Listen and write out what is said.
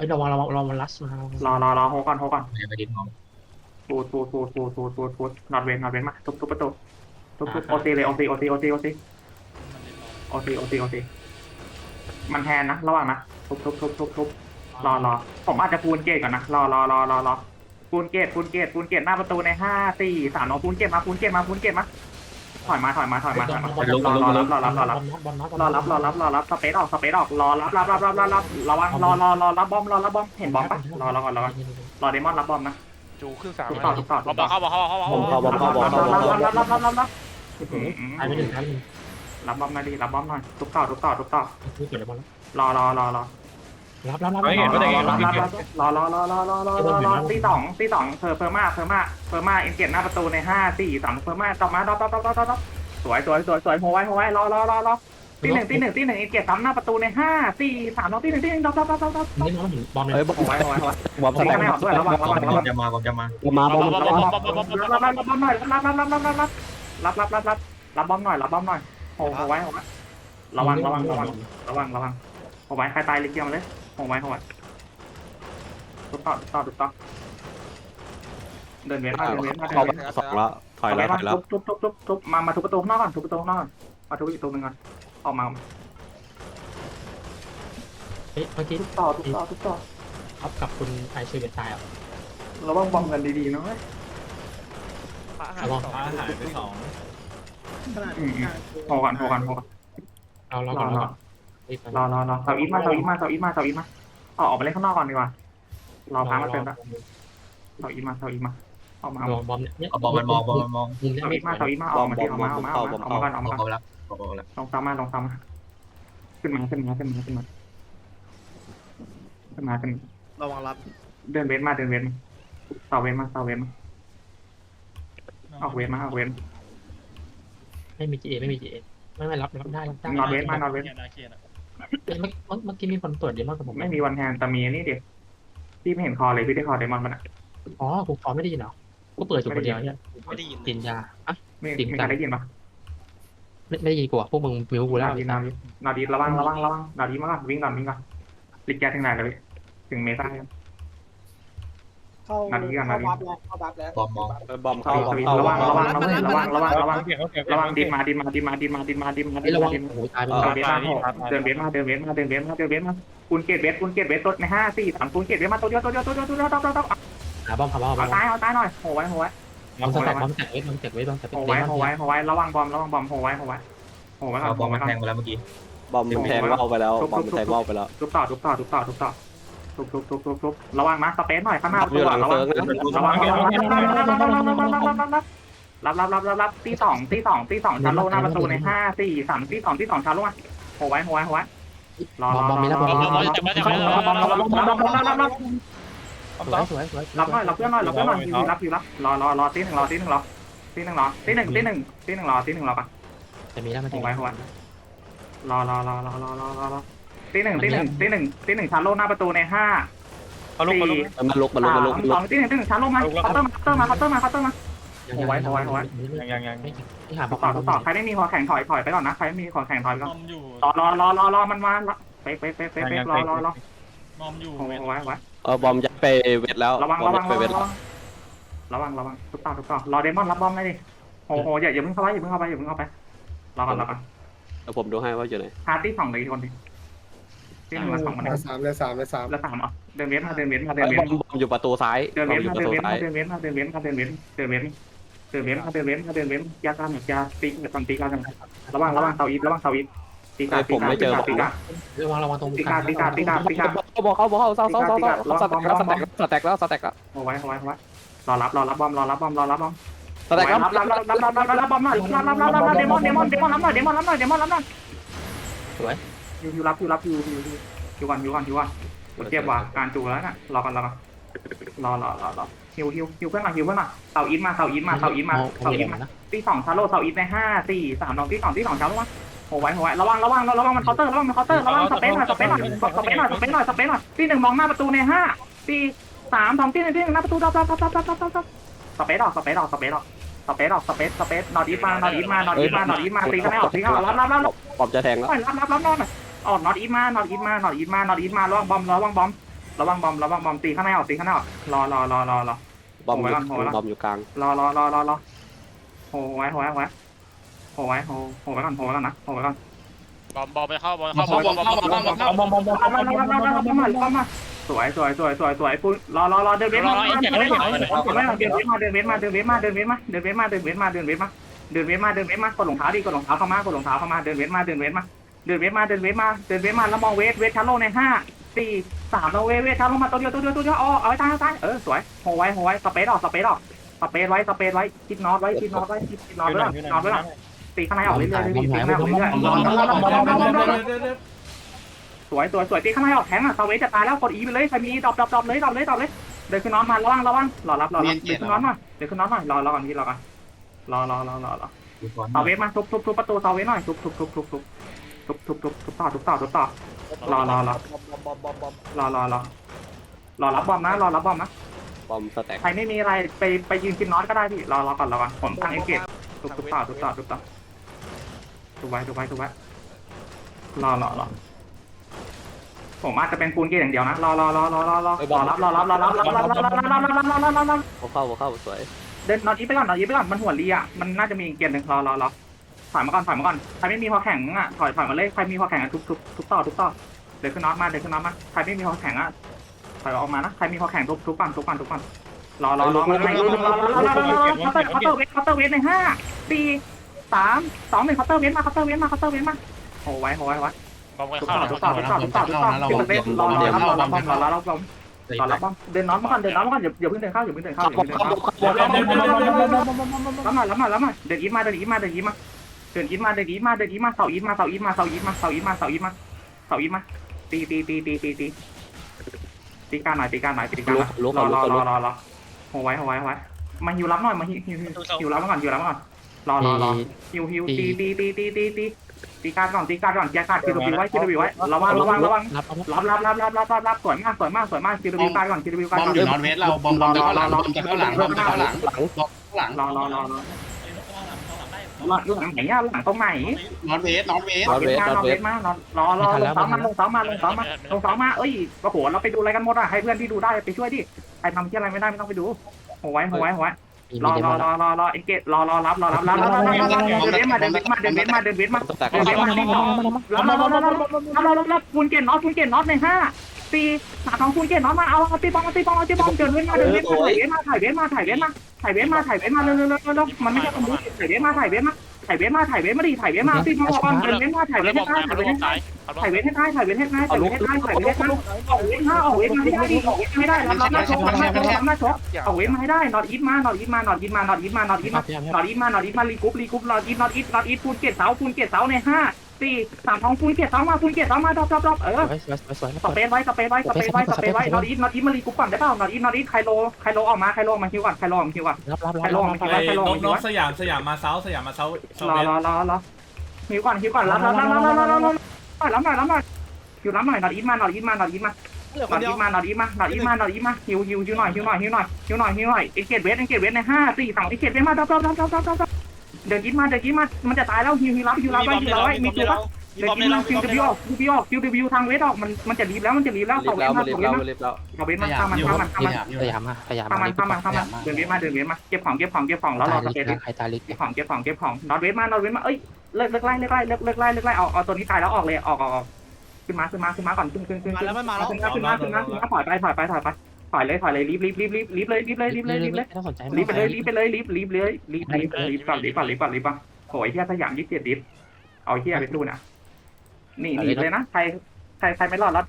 อ้ยระวังระวังระวังมันลัสมารอรอรอโฮก่อนโฮก่อนยังไม่ได้มองปูดปูดปูดปูดปูดปูดปูดนอดเวนนอดเวนมาทุบทุบประตูทุบทุบโอซีเลยโอซีโอซีโอซีโอซีโอซีโอซีโอซีมันแทนนะระหว่างนะทุบทุบทุบทุบทุบรอรอผมอาจจะปูนเกตก่อนนะรอรอรอรอรอปูนเกตปูนเกตปูนเกตหน้าประตูในห้าสี่สามน้องปูนเกตมาปูนเกตมาปูนเกตมา ถอยมาถอยมาถอยมาถอยมารอรอรับรอรับรอรับบอลน็อตรอรับรอรับรอรับสเปซออกสเปซออกรอรับรับรับรับรับรับระวังรอรอรอรับบอมรอรับบอมเห็นบอมปะรอรอก่อนรอก่อนรอเดมอนรับบอมนะจูขึ้นสามทุกต่อทุกต่อทุกบต่ออกเข้าบอกเข้าบอกเข้าบอกผมเข้าผมเข้าผมเข้าผมเข้ารับรับรับรับรับตายไปหนึ่งตายไปหนึ่งรับบอมหน่อยดิรับบอมหน่อยทุกต่อทุกต่อทุกต่อคือเกิดอะไรบ้างรอรอรอรอ รับรับรับรอรอรอรอรอรอรอรอรอรอรอตีสองตีสองเพอเพอร์มาเพอร์มาเพอร์มาเอ็นเกตหน้าประตูในห้าสี่สามเพอร์มาต่อมาต่อต่อต่อต่อต่อสวยสวยสวยสวยโฮไว้โฮไว้รอรอรอรอตีหนึ่งตีหนึ่งตีหนึ่งเอ็นเกตซ้ำหน้าประตูในห้าสี่สามน้องตีหนึ่งตีหนึ่งต่อต่อต่อต่อต่อนี่น้องถึงบอลเลยเฮ้ยบอมโฮไว้โฮไว้โฮไว้บอมสตีแต็กไม่ออกด้วยระวังระวังระวังจะมาผมจะมามาบอมรับบอมรับรับบอมหน่อยรับรับรับรับรับรับรับรับรับรับบอมหน่อยรับบอมหน่อยโหโหไว้โหไว้ระวังระวังระวังระวังระวังโหไว้ใครตายเลยเกี่ยวมาเลย โหไว้โหไว้ตุ๊บต่อต่อตุ๊บต่อเดินเว้นมาเดินเว้นมาเดิเข้านไปเว้นสองแล้วถอยแล้วถอยแล้วทุบทุบทุบทุบมามาทุบประตูข้างนอกก่อนทุบประตูข้างนอกก่อนมาทุบอีกตัวหนึ่งก่อนออกมาเฮ้ยเมื่อกี้ทุบต่อทุบต่อทุบต่อท็อปกับคุณไอเชอร์เบตตายอะระวังบอมกันดีๆนะเว้ยระวังหายไปสองโหก่อนโหก่อนโหก่อนเอาเรารก่ออนรเราอก่อน รอรอรอเสาอีทมาเสาอีทมาเสาอีทมาเสาอีทมาออกออกไปเล่นข้างนอกก่อนดีกว่ารอพักมาเต็มละเสาอีทมาเสาอีทมาออกมาระวังบอมเนี่ยเอาบอลมันมองบอลมันมองยิงได้เสาไม่อีทมาเสาอีทมาออกมาที่ออกมาออกมาออกมาออกมาก่อนออกบมาอลก่อนแล้วบอลแล้วลงซ้ำมาลงซ้ำมาขึ้นมาขึ้นมาขึ้นมาขึ้นมาขึ้นมาขึ้นระวังรับเดินเว้นมาเดินเว้นเสาเว้นมาเสาเว้นมาออกเว้นมาออกเว้นไม่มีจีเอไม่มีจีเอไม่ไม่รับรับได้รับได้นอนเว้นมานอน เว้นเมื่อกี้มีคนเปิดเดมอนกับผมไม่มีวันแทนแต่มีนี่ดิพี่ไม่เห็นคอเลยพี่ได้คอไดมอนมันอะอ๋อกูฟอไม่ได้ยินเหรอกูเปิดอยู่คนเดียวเนี่ยไม่ได้ยินกินยาอะ ไม่มีใครได้ยินปะไม่ไม่ได้ยินกูอะพวกมึงมิวกูนแล้อวนดีนอนดีนอนดีระวังระวังระวังนอนดีมากก่อนวิ่งก่อนวิ่งก่อนลิกแกถึงไหนเลยถึงเมซ่า เข้านาทีก่อนนาทีเข้าบัฟแล้วเข้าบัฟแล้วบอลมองบอมเข้าบอมเข้าระวังระวังเข้าระวังระวังระวังระวังโอเคโอเคระวังดินมาดินมาดินมาดินมาดินมาดินมาไอ้ดินระวัมางดินโอ้โหตายไปเดินเบสมาเดินเบสมาเดินเบสมาเดินเบสมาเดินเบสมาคุณเกตเบสคุณเกตเบสตัวในห้าสี่สามคุณเกตเบสมาตัวเดียวตัวเดียวตัวเดียวตัวเดียวต้องต้องต้องหาบอมหาบอมเอาหาบอมตายเอาตายหน่อยโหไว้โหไว้บอมสแต็กบอมแตกไว้บอมแตกไว้บอมแตกโหไว้ไว้โหไว้โหไว้ระวังบอมระวังบอมโหไว้โหไว้โหไว้ก่อนเอาบโหอลไว้มันก่อแทนงไปแล้วเมื่อกี้บอมแทงว่าวไปแล้วบอมแทงว่าวไปแล้วทุบต่อทุบต่อทุบต่อทุบต่อ ทุบทุบทุบทุบทุบระวังนะสเปซหน่อยข้างหน้าอยู่หลังระวังเซิร์ฟนะระวังระวังรับรับรับรับรับตีสองตีสองตีสองชาร์โลหน้าประตูในห้าสี่สามตีสองตีสองชาร์โลมาโหไว้โหไว้โหไว้รอบอมบอมมีแล้วบอมรมีอแล้วรอจะมาจะรับมารับรับรับรับรับรับสวยสวยสวยรับหน่อยรับเพื่อนหน่อยรับเพื่อนหน่อยอยู่รับอยู่รับรอรอรอตีหนึ่งรอตีหนึ่งรอตีหนึ่งรอตีหนึ่งตีหนึ่งตีหนึ่งรอตีหนึ่งรอปะจะมีแล้วมันโหจะไว้โหไว้รอรอรอรอรอรอรอรอ ตีหนึ่งตีหนึ่งตีหนึ่งตีหนึ่งชาร์โลหน้าประตูในห้าเขาลุกเขาลุกมันลุกมันลุกมันลุกมันสลุอกงตีหนึ่งตีหนึ่งชาร์โลมาเคาน์เตอร์มาเคาน์เตอร์มาเคาน์เตอร์มาเคาน์เตอร์มายังยังยังที่หาบต่ออมต่อต่อใครไม่มีคอแข่งถอยถอยไปก่อนนะใครไม่มีคอแข่งถอยไปก่อนมอมอยู่รอรอรอรอรอมันมาเป๊ะเป๊ะเป๊ะเป๊ะเป๊ะรอรอรอมอมอยู่โอ้โหไว้ไว้เออบอมยัดไปเวทแล้วระวังบอระมวัยังดไประเววัทงระวังระวังทุกต่อทุกต่อรอเดมอนรับบอมได้ดิโอ้โหอย่าอย่าเพิ่งเข้าไปอย่าเพิ่งเข้าไปอย่าเพิ่งเข้าไปรอก่อนรอก่อนเดี๋ยวผมดูให้ว่าอยู่ไหนฮาร์ตี้สองเลยคนดิ ที่หนึ่งละสองมันเลยสามเลยสามเลยสามละสามอะเดินเว้นมาเดินเว้นมาเดิเอ้นยเว้บอนมบอมอยู่ประตูซ้ายเดินบอเว้มนอยู่มาประเดินตูเว้นซ้ามายเดินเว้นมาเดินเว้นมาเดินเว้นเดินเว้นเดินเว้นมาเดินเว้นมาเดินเว้นยาการยาตีกับตันตีกันระวังระวังเสาอีทระวังเสาอีทตีกาตีกาตีกาตีการะวังระวังตรงตีกาตีกาตีกาตีกาบอกเขาบอกเขาเศร้าเศร้าเศร้าเศร้าสแต็กแล้วสแต็กสแต็กแล้วสแต็กแล้วเอาไว้เอาไว้เอาไว้รอรับรอรับบอมรอรับบอมรอรับบอมสแต็กแล้วรับรับรับรับรับรับรับบอมหน่อยรับรับรับรับเดมอนเดมอนเดมอนรับหน่อยเดมอนรับหน่อยเดมอนรับหน่อยอยู่ อยู่รับอยู่รับอยู่อยู่อยู่ก่อนอยู่ก่อนอยู่ก่อนเจ็บว่ะการจูแล้วน่ะรอกันรอกันรอรอรอรอฮิวฮิวฮิวเพื่อนมาฮิวเพื่อนมาเสาอินมาเสาอินมาเสาอินมาเสาอินมานะตีสองชาโลเสาอินในห้าสี่สามสองตีสองตีสองชาโลมาโอ้ไว้โอ้ไว้ระวังระวังระวังมันเคาน์เตอร์ระวังมันเคาน์เตอร์ระวังสเปซหน่อยสเปซหน่อยสเปซหน่อยสเปซหน่อยสเปซหน่อยตีหนึ่งมองหน้าประตูในห้าสี่สามสองตีหนึ่งตีหนึ่งหน้าประตูดับดับดับดับดับดับดับสเปซออกสเปซออกสเปซออกสเปซออกสเปซสเปซนอดีมานอดีมานอดีมานอดีมาตีกันไม่ออกตีกันรับรับรับรับบอมจะแทงแล้วรับรับรับนอนหน่อย อ๋อนอดีมานอดีมานอดีมานอดีมาระวังบอมระวังบอมระวังบอมระวังบอมตีข้างในออกตีข้างในออกรอรอรอรอรอ บอมอโหไว้ยู่ก่อนโหไว้ก่อน บอมอยู่กลางรอรอรอรอรอโหไว้โหไว้โหไว้โหไว้โหโหไว้ก่อนโหไว้ก่อนนะโหไว้ก่อนบอมบอมไปเข้าบอมเข้าบอมบอมบอมบอมบอมเอาบอมบอมบอมเอามาเอามาเอามาเอามาเอามาสวยสวยสวยสวยสวยปุ้ยรอรอรอเดินเวทมาเดินเวทมาเดินเวทมาเดินเวทมาเดินเวทมาเดินเวทมาเดินเวทมาเดินเวทมาเดินเวทมาเดินเวทมาเดินเวทมาเดินเวทมากดรองเท้าดิกดรองเท้าเข้ามากดรองเท้าเข้ามาเดินเวทมาเดินเวทมา เดินเวทมาเดินเวทมาเดินเวทมาแล้วมองเวทเวทชั้นลงในห้าสี่สามเราเวทเวทชั้นลงมาตัวเดียวตัวเดียวตัวเดียวอ๋อเอาไว้ตายตายเออสวยโหไว้โหไว้สเปซออกสเปซออกสเปซไว้สเปซไว้คิดน็อตไว้คิดน็อตไว้คิดน็อตไว้น็อตไว้ตีข้างในออกเรื่อยๆตีข้างในออกเรื่อยๆสวยสวยสวยตีข้างในออกแทงอะซาเวจะตายแล้วกดอีไปเลยใครมีดรอปดรอปดรอปเลยดรอปเลยดรอปเลยเดินขึ้นนอนมาระวังระวังรอรับรอรับเดินขึ้นนอนมาเดินขึ้นนอนหน่อยรอรอก่อนพี่รอก่อนรอรอรอรอรอซาเวมาทุบทุบทุบประตูซาเวหน่อยทุบทุบทุบทุบ ทุบทุบทุบทุบทุบต่อทุบต่อทุบต่อรอรอรอบอมบอมบอมบอมบอมรอรอรอรอรับบอมนะรอรับบอมนะบอมสแต็กใครไม่มีอะไรไปไปยืนกินน็อตก็ได้พี่รอรอก่อนรอก่อนผมตั้งเอ็กเกตทุบทุบต่อทุบต่อทุบต่อทุบไว้ทุบไว้ทุบไว้รอรอรอผมอาจจะเป็นปูนเกตอย่างเดียวนะรอรอรอรอรอรอรอรับรอรับรอรับรอรับรอรับรอรับรอรับรอรับรอรับเขาเข้าเขาเข้าสวยเดินนอนอีไปก่อนนอนอีไปก่อนมันหัวรีอะมันน่าจะมีเกียร์หนึ่งรอรอรอ ถอยมาก่อนถอยมาก่อนใครไม่มีพอแข็งอะถอยถอยมาเลยใครมีพอแข็งอะทุบทุบทุบต่อทุบต่อเดินขึ้นน็อตมาเดินขึ้นน็อตมาใครไม่มีพอแข็งอะถอยออกมานะใครมีพอแข็งทุบทุบปั่นทุบปั่นทุบปั่นรอรอรอรอรอรอรอรอรอเคาน์เตอร์เคาน์เตอร์เวทเคาน์เตอร์เวทในห้าสี่สามสองหนึ่งเคาน์เตอร์เวทมาเคาน์เตอร์เวทมาเคาน์เตอร์เวทมาโอ้ไว้โอ้ไว้ไว้บอมไปทุกเข้าต่อทุกต่อทุกต่อทุกต่อทุกต่อที่มันเล่นรอรอรับรอรับบอมรอรับรอรอรับบอมเดินน็อตมาก่อนเดินน็อตมาก่อนอย่าอย่าเพิ่งเดินเข้าอย่าเพิ่งเดินเข้าอย่าเพิ่งเดินเข้ารับมารับมารับมาเดินอีทมาเดินอีทมาเดินอีทมา เดินอีทมาเดินอีทมาเดินอีทมาเสาอีทมาเสาอีทมาเสาอีทมาเสาอีทมาเสาอีทมาเสาอีทมาตีตีตีตีตีตีตีการหน่อยตีการหน่อยตีการหน่อยรอรอรอรอรอโหไว้โหไว้โหไว้มาฮิวรับหน่อยมาฮิวฮิวฮิวรับมาก่อนฮิวรับมาก่อนรอรอรอฮิวฮิวตีตีตีตีตีตีตีการก่อนตีการก่อนแกการคิวบิวไว้คิวบิวไว้ระวังระวังระวังรับรับรับรับรับรับรับสวยมากสวยมากสวยมากคิวบิวการก่อนคิวบิวการอมก่อนอยู่นอนเวสเราบอมบอมจะเข้าหลังบอมจะเข้าหลังบอมจะเข้าหลังหลังหลังรอรอรอรอ หลังหลังไหนอะหลังตรงไหนนอนเวสนอนเวสนอนเวทนอนเวทมารอรอรอลงเสามาลงเสามาลงเสามาลงเสามาเอ้ยโอ้โหเราไปดูอะไรกันหมดอะให้เพื่อนที่ดูได้ไปช่วยดิใครทำที่อะไรไม่ได้ไม่ต้องไปดูโหไว้โหไว้โหไว้รอรอรอรอรอเอ็งเกตรอรอรับรอรับรับรับรับเดินเวทมาเดินเวทมาเดินเวทมาเดินเวทมาสแต็กเดินเวทมารับรับรับรับรับรับรับรับปูนเกตน็อตปูนเกตน็อตในห้า สี่สามสองปูนเกตน็อตมาเอาเอาตีบอลเอาตีบอลเอาตีบอลเดินเวทมาเดินเวทมาถ่ายเวทมาถ่ายเวทมาถ่ายเวทมาถ่ายเวทมาถ่ายเวทมาเร็วเร็วเร็วเร็วมันไม่ใช่คอมบูถ่ายเวทมาถ่ายเวทมาถ่ายเวทมาถ่ายเวทมาดิถ่ายเวทมาตีบอลก่อนเดินเวทมาถ่ายเวแล้ทวบอให้มได้ซ้ายถ่ายแล้เววทบอให้มซ้ายถ่ายเวทให้ได้ถ่ายเวทให้ได้ถ่ายเวทให้ได้ถ่ายเวทให้ได้ออกเวทมาออกเวทมาให้ได้ดิออกเวทมาให้ได้รับรับหน้าชกรับหน้าชกรับหน้าชกออกเวทมาให้ได้นอตอีทมานอตอีทมานอตอีทมานอตอีทมานอตอีทมานอตอีทมานอตอีทมารีกุ๊ปรีกุ๊ปนอตอีทนอตอีทนอตอีทปูนเกตเสาปูนเกตเสาในห้า สี่สามทองปูนเกียรตเสามาปูนเกียรตเสามาดรอปดรอปดรอปเออสวยสวยสวยสเปซไว้สเปซไว้สเปซไว้สเปซไว้นอตอีนอตอีมารีกุ๊ปก่อนได้เปล่านอตอีนอตอีไคโลไคโลออกมาไคโลออกมาคิวก่อนไคโลออกมาคิวก่อนรับรับไคโลออกมาคิวก่อนไคโลออกมากคิวก่อนสยามสยามมาเซาสยามมาเซารอรอรอรอหิวก่อนหิวก่อนรับรับรับรับรับรับรับรับหน่อยรับหน่อยหิวรับหน่อยนอดอีทมานอดอีทมานอดอีทมานอดอีทมานอดีมาหนอดีมาหนอดีมาหิวหิวหิวหน่อยหิวหน่อยหิวหน่อยหิวหน่อยหิวหน่อยเอ็งเกตเวสเอ็งเกตเวสในห้าสี่สองเอ็งเกตเวสมาดับดับดับดับดับ ดับเดินอีทมาเดินอีทมา มันจะตายแล้วหิวหิวรับหิวรับไว้หิวรับไว้มีคิวปะเดินอีทมาคิวดิวออกคิวดิวออกคิวดิวทางเวสออกมันมันจะรีบแล้วมันจะรีบแล้วรีต่อบเวแล้สวมารีต่อบเวแล้วสมารีบแล้วต่อเวสพมายายาข้ามมันอยู่ข้ามมันข้ามพมันยายามอยู่พยายามมาพยายามข้ามมันข้ามมันข้ามมันเดินเวสมาเดินเวสมาเก็บของเก็บของเก็บของแล้วรอสเปซใครตาลิกเก็บของเก็บของเก็บของนอตเวทมานอตเวทมา เอ้ย เลิกเลิกไล่เลิกไล่เลิกเลิกไล่เลิกไล่เอาเอาตัวนี้ตายแล้วออกเลย ออกออกออกขึ้นมาขึ้นมาขึ้นมาก่อน ขึ้นขึ้นขึ้นขึ้นขึ้นมาขึ้นมาขึ้นมาขึ้นมาขึ้นมาถอยไปถอยไปถอยไป ถอยเลยถอยเลยรีบรีบรีบรีบรีบเลยรีบเลยรีบเลยรีบเลยไม่ต้องสนใจรีบไปเลยรีบไปเลยรีบรีบเลยรีบรีบรีบก่อนรีบก่อนรีบก่อนรีบก่อนโอ้ยเฮียสยามยี่สิบเจ็ดรีบเอาเฮียไปดูนะนี่หนีเลยนะใครใครใครไม่รอดรอด